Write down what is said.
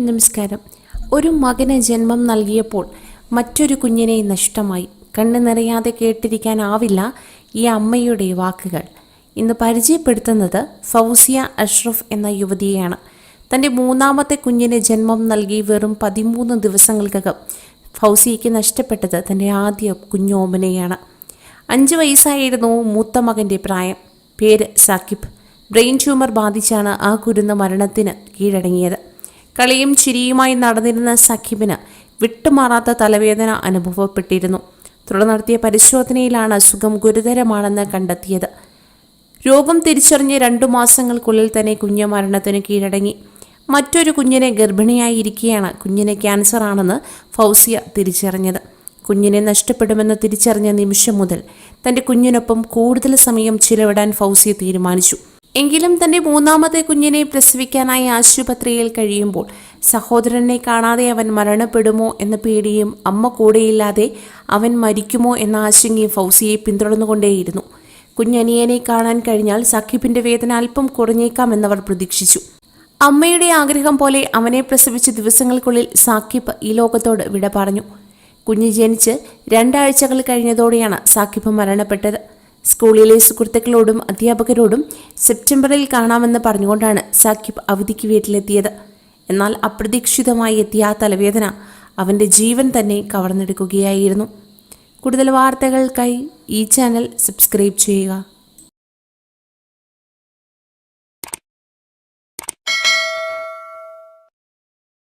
നമസ്കാരം. ഒരു മകന് ജന്മം നൽകിയപ്പോൾ മറ്റൊരു കുഞ്ഞിനെ നഷ്ടമായി. കണ്ണു നിറയാതെ കേട്ടിരിക്കാനാവില്ല ഈ അമ്മയുടെ വാക്കുകൾ. ഇന്ന് പരിചയപ്പെടുത്തുന്നത് ഫൗസിയ അഷ്റഫ് എന്ന യുവതിയെയാണ്. തന്റെ മൂന്നാമത്തെ കുഞ്ഞിന് ജന്മം നൽകി വെറും പതിമൂന്ന് ദിവസങ്ങൾക്കകം ഫൗസിയയ്ക്ക് നഷ്ടപ്പെട്ടത് തന്റെ ആദ്യ കുഞ്ഞോമനയാണ്. അഞ്ച് വയസ്സായിരുന്നു മൂത്ത മകന്റെ പ്രായം. പേര് സാക്കിബ്. ബ്രെയിൻ ട്യൂമർ ബാധിച്ചാണ് ആ കുരുന്ന് മരണത്തിന് കീഴടങ്ങിയത്. കളിയും ചിരിയുമായി നടന്നിരുന്ന സഖിബിന് വിട്ടുമാറാത്ത തലവേദന അനുഭവപ്പെട്ടിരുന്നു. തുടർന്ന് നടത്തിയ പരിശോധനയിലാണ് അസുഖം ഗുരുതരമാണെന്ന് കണ്ടെത്തിയത്. രോഗം തിരിച്ചറിഞ്ഞ് രണ്ടു മാസങ്ങൾക്കുള്ളിൽ തന്നെ കുഞ്ഞ് മരണത്തിന് കീഴടങ്ങി. മറ്റൊരു കുഞ്ഞിനെ ഗർഭിണിയായിരിക്കെയാണ് കുഞ്ഞിന് ക്യാൻസർ ആണെന്ന് ഫൗസിയ തിരിച്ചറിഞ്ഞത്. കുഞ്ഞിനെ നഷ്ടപ്പെടുമെന്ന് തിരിച്ചറിഞ്ഞ നിമിഷം മുതൽ തന്റെ കുഞ്ഞിനൊപ്പം കൂടുതൽ സമയം ചിലവിടാൻ ഫൗസിയ തീരുമാനിച്ചു. എങ്കിലും തന്റെ മൂന്നാമത്തെ കുഞ്ഞിനെ പ്രസവിക്കാനായി ആശുപത്രിയിൽ കഴിയുമ്പോൾ സഹോദരനെ കാണാതെ അവൻ മരണപ്പെടുമോ എന്ന പേടിയും അമ്മ കൂടെയില്ലാതെ അവൻ മരിക്കുമോ എന്ന ആശങ്കയും ഫൗസിയെ പിന്തുടർന്നുകൊണ്ടേയിരുന്നു. കുഞ്ഞനിയനെ കാണാൻ കഴിഞ്ഞാൽ സഖിബിന്റെ വേദന അല്പം കുറഞ്ഞേക്കാമെന്നവർ പ്രതീക്ഷിച്ചു. അമ്മയുടെ ആഗ്രഹം പോലെ അവനെ പ്രസവിച്ച ദിവസങ്ങൾക്കുള്ളിൽ സാക്കിബ് ഈ ലോകത്തോട് വിട പറഞ്ഞു. കുഞ്ഞ് ജനിച്ച് രണ്ടാഴ്ചകൾ കഴിഞ്ഞതോടെയാണ് സാക്കിബ് മരണപ്പെട്ടത്. സ്കൂളിലെ സുഹൃത്തുക്കളോടും അധ്യാപകരോടും സെപ്റ്റംബറിൽ കാണാമെന്ന് പറഞ്ഞുകൊണ്ടാണ് സാക്കിബ് അവധിക്ക് വീട്ടിലെത്തിയത്. എന്നാൽ അപ്രതീക്ഷിതമായി എത്തിയ ആ തലവേദന അവന്റെ ജീവൻ തന്നെ കവർന്നെടുക്കുകയായിരുന്നു. കൂടുതൽ വാർത്തകൾക്കായി ഈ ചാനൽ സബ്സ്ക്രൈബ് ചെയ്യുക.